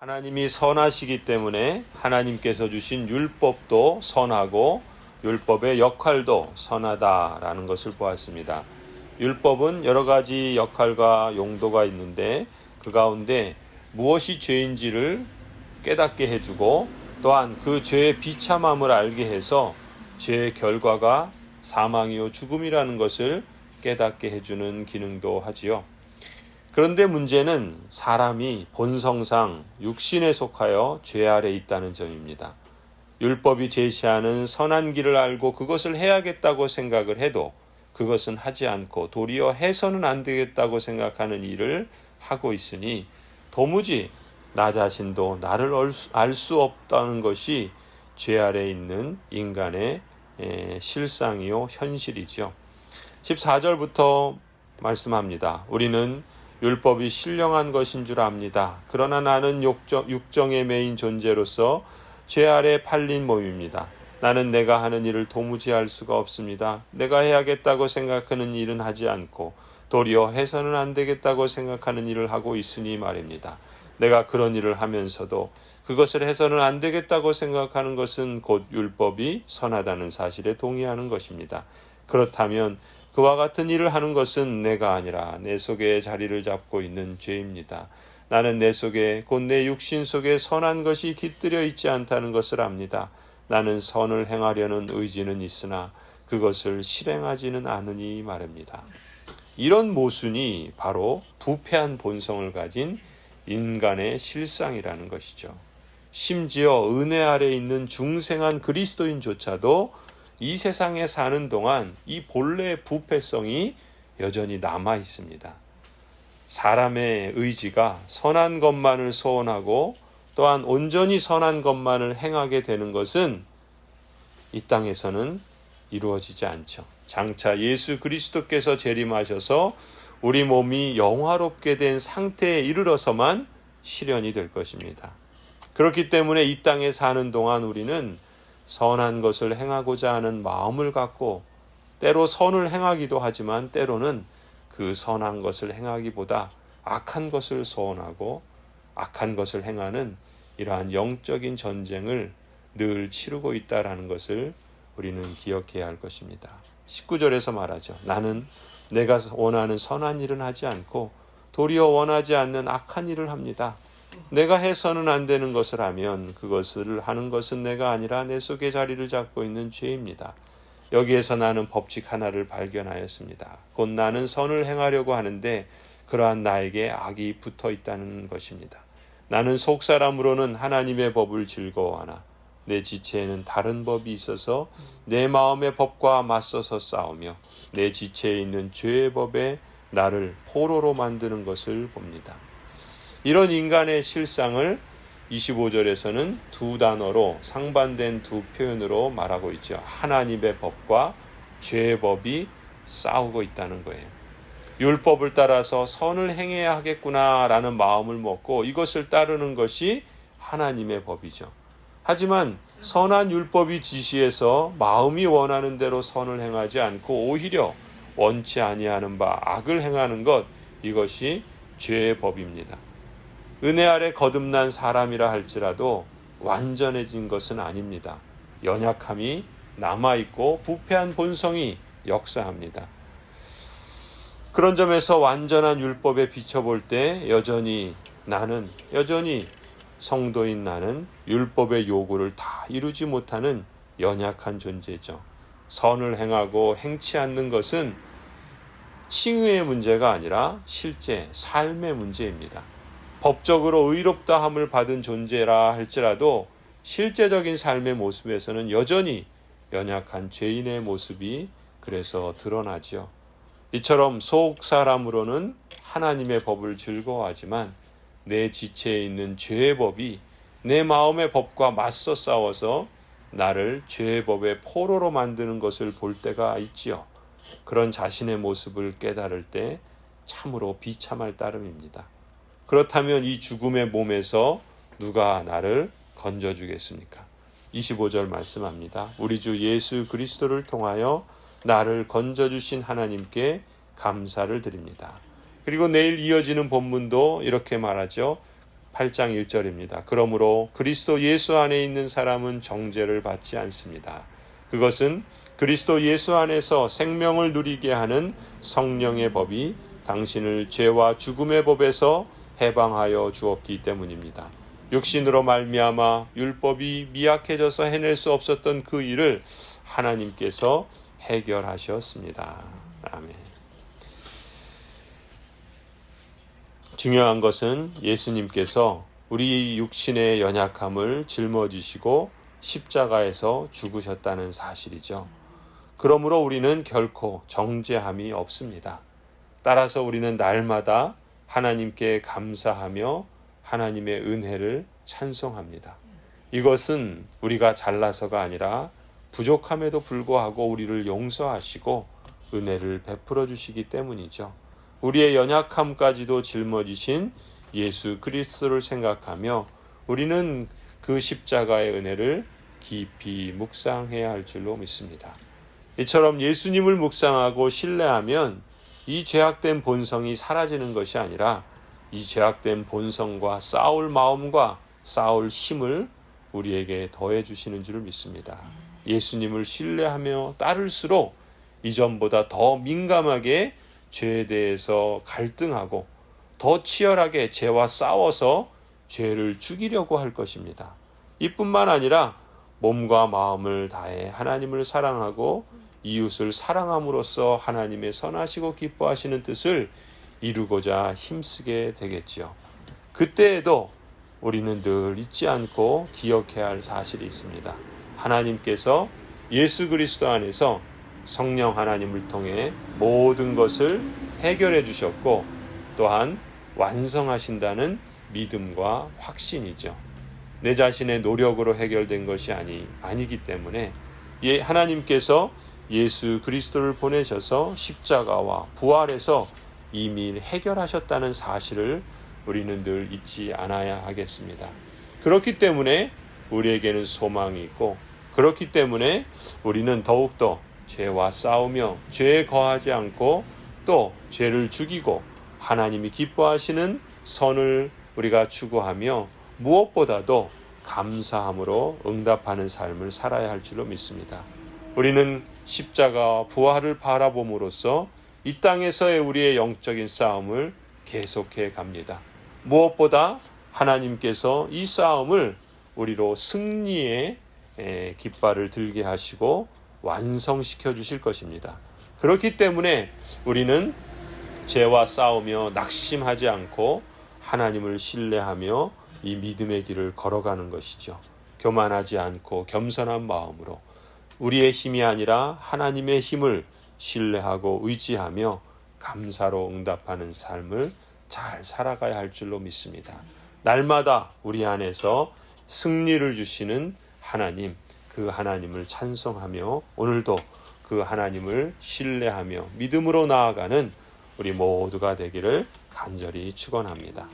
하나님이 선하시기 때문에 하나님께서 주신 율법도 선하고 율법의 역할도 선하다라는 것을 보았습니다. 율법은 여러 가지 역할과 용도가 있는데 그 가운데 무엇이 죄인지를 깨닫게 해주고 또한 그 죄의 비참함을 알게 해서 죄의 결과가 사망이요 죽음이라는 것을 깨닫게 해주는 기능도 하지요. 그런데 문제는 사람이 본성상 육신에 속하여 죄 아래 있다는 점입니다. 율법이 제시하는 선한 길을 알고 그것을 해야겠다고 생각을 해도 그것은 하지 않고 도리어 해서는 안 되겠다고 생각하는 일을 하고 있으니 도무지 나 자신도 나를 알 수 없다는 것이 죄 아래 있는 인간의 실상이요 현실이죠. 14절부터 말씀합니다. 우리는 율법이 신령한 것인 줄 압니다. 그러나 나는 육정, 육정 에 매인 존재로서 죄 아래 팔린 몸입니다. 나는 내가 하는 일을 도무지 할 수가 없습니다. 내가 해야겠다고 생각하는 일은 하지 않고 도리어 해서는 안 되겠다고 생각하는 일을 하고 있으니 말입니다. 내가 그런 일을 하면서도 그것을 해서는 안 되겠다고 생각하는 것은 곧 율법이 선하다는 사실에 동의하는 것입니다. 그렇다면 그와 같은 일을 하는 것은 내가 아니라 내 속에 자리를 잡고 있는 죄입니다. 나는 내 속에 곧 내 육신 속에 선한 것이 깃들여 있지 않다는 것을 압니다. 나는 선을 행하려는 의지는 있으나 그것을 실행하지는 않으니 말입니다. 이런 모순이 바로 부패한 본성을 가진 인간의 실상이라는 것이죠. 심지어 은혜 아래 있는 중생한 그리스도인조차도 이 세상에 사는 동안 이 본래의 부패성이 여전히 남아 있습니다. 사람의 의지가 선한 것만을 소원하고 또한 온전히 선한 것만을 행하게 되는 것은 이 땅에서는 이루어지지 않죠. 장차 예수 그리스도께서 재림하셔서 우리 몸이 영화롭게 된 상태에 이르러서만 실현이 될 것입니다. 그렇기 때문에 이 땅에 사는 동안 우리는 선한 것을 행하고자 하는 마음을 갖고 때로 선을 행하기도 하지만 때로는 그 선한 것을 행하기보다 악한 것을 소원하고 악한 것을 행하는 이러한 영적인 전쟁을 늘 치르고 있다라는 것을 우리는 기억해야 할 것입니다. 19절에서 말하죠. 나는 내가 원하는 선한 일은 하지 않고 도리어 원하지 않는 악한 일을 합니다. 내가 해서는 안 되는 것을 하면 그것을 하는 것은 내가 아니라 내 속에 자리를 잡고 있는 죄입니다. 여기에서 나는 법칙 하나를 발견하였습니다. 곧 나는 선을 행하려고 하는데 그러한 나에게 악이 붙어 있다는 것입니다. 나는 속 사람으로는 하나님의 법을 즐거워하나 내 지체에는 다른 법이 있어서 내 마음의 법과 맞서서 싸우며 내 지체에 있는 죄의 법에 나를 포로로 만드는 것을 봅니다. 이런 인간의 실상을 25절에서는 두 단어로 상반된 두 표현으로 말하고 있죠. 하나님의 법과 죄의 법이 싸우고 있다는 거예요. 율법을 따라서 선을 행해야 하겠구나라는 마음을 먹고 이것을 따르는 것이 하나님의 법이죠. 하지만 선한 율법이 지시해서 마음이 원하는 대로 선을 행하지 않고 오히려 원치 아니하는 바 악을 행하는 것 이것이 죄의 법입니다. 은혜 아래 거듭난 사람이라 할지라도 완전해진 것은 아닙니다. 연약함이 남아있고 부패한 본성이 역사합니다. 그런 점에서 완전한 율법에 비춰볼 때 여전히 나는, 여전히 성도인 나는 율법의 요구를 다 이루지 못하는 연약한 존재죠. 선을 행하고 행치 않는 것은 칭의의 문제가 아니라 실제 삶의 문제입니다. 법적으로 의롭다함을 받은 존재라 할지라도 실제적인 삶의 모습에서는 여전히 연약한 죄인의 모습이 그래서 드러나지요. 이처럼 속 사람으로는 하나님의 법을 즐거워하지만 내 지체에 있는 죄의 법이 내 마음의 법과 맞서 싸워서 나를 죄의 법의 포로로 만드는 것을 볼 때가 있지요. 그런 자신의 모습을 깨달을 때 참으로 비참할 따름입니다. 그렇다면 이 죽음의 몸에서 누가 나를 건져주겠습니까? 25절 말씀합니다. 우리 주 예수 그리스도를 통하여 나를 건져주신 하나님께 감사를 드립니다. 그리고 내일 이어지는 본문도 이렇게 말하죠. 8장 1절입니다. 그러므로 그리스도 예수 안에 있는 사람은 정죄를 받지 않습니다. 그것은 그리스도 예수 안에서 생명을 누리게 하는 성령의 법이 당신을 죄와 죽음의 법에서 해방하여 주었기 때문입니다. 육신으로 말미암아 율법이 미약해져서 해낼 수 없었던 그 일을 하나님께서 해결하셨습니다. 아멘. 중요한 것은 예수님께서 우리 육신의 연약함을 짊어지시고 십자가에서 죽으셨다는 사실이죠. 그러므로 우리는 결코 정죄함이 없습니다. 따라서 우리는 날마다 하나님께 감사하며 하나님의 은혜를 찬송합니다. 이것은 우리가 잘나서가 아니라 부족함에도 불구하고 우리를 용서하시고 은혜를 베풀어 주시기 때문이죠. 우리의 연약함까지도 짊어지신 예수 그리스도를 생각하며 우리는 그 십자가의 은혜를 깊이 묵상해야 할 줄로 믿습니다. 이처럼 예수님을 묵상하고 신뢰하면 이 죄악된 본성이 사라지는 것이 아니라 이 죄악된 본성과 싸울 마음과 싸울 힘을 우리에게 더해 주시는 줄을 믿습니다. 예수님을 신뢰하며 따를수록 이전보다 더 민감하게 죄에 대해서 갈등하고 더 치열하게 죄와 싸워서 죄를 죽이려고 할 것입니다. 이뿐만 아니라 몸과 마음을 다해 하나님을 사랑하고 이웃을 사랑함으로써 하나님의 선하시고 기뻐하시는 뜻을 이루고자 힘쓰게 되겠지요. 그때에도 우리는 늘 잊지 않고 기억해야 할 사실이 있습니다. 하나님께서 예수 그리스도 안에서 성령 하나님을 통해 모든 것을 해결해 주셨고 또한 완성하신다는 믿음과 확신이죠. 내 자신의 노력으로 해결된 것이 아니 아니기 때문에 예, 하나님께서 예수 그리스도를 보내셔서 십자가와 부활해서 이미 해결하셨다는 사실을 우리는 늘 잊지 않아야 하겠습니다. 그렇기 때문에 우리에게는 소망이 있고 그렇기 때문에 우리는 더욱더 죄와 싸우며 죄에 거하지 않고 또 죄를 죽이고 하나님이 기뻐하시는 선을 우리가 추구하며 무엇보다도 감사함으로 응답하는 삶을 살아야 할 줄로 믿습니다. 우리는 십자가와 부활을 바라봄으로써 이 땅에서의 우리의 영적인 싸움을 계속해 갑니다. 무엇보다 하나님께서 이 싸움을 우리로 승리의 깃발을 들게 하시고 완성시켜 주실 것입니다. 그렇기 때문에 우리는 죄와 싸우며 낙심하지 않고 하나님을 신뢰하며 이 믿음의 길을 걸어가는 것이죠. 교만하지 않고 겸손한 마음으로 우리의 힘이 아니라 하나님의 힘을 신뢰하고 의지하며 감사로 응답하는 삶을 잘 살아가야 할 줄로 믿습니다. 날마다 우리 안에서 승리를 주시는 하나님, 그 하나님을 찬송하며 오늘도 그 하나님을 신뢰하며 믿음으로 나아가는 우리 모두가 되기를 간절히 축원합니다.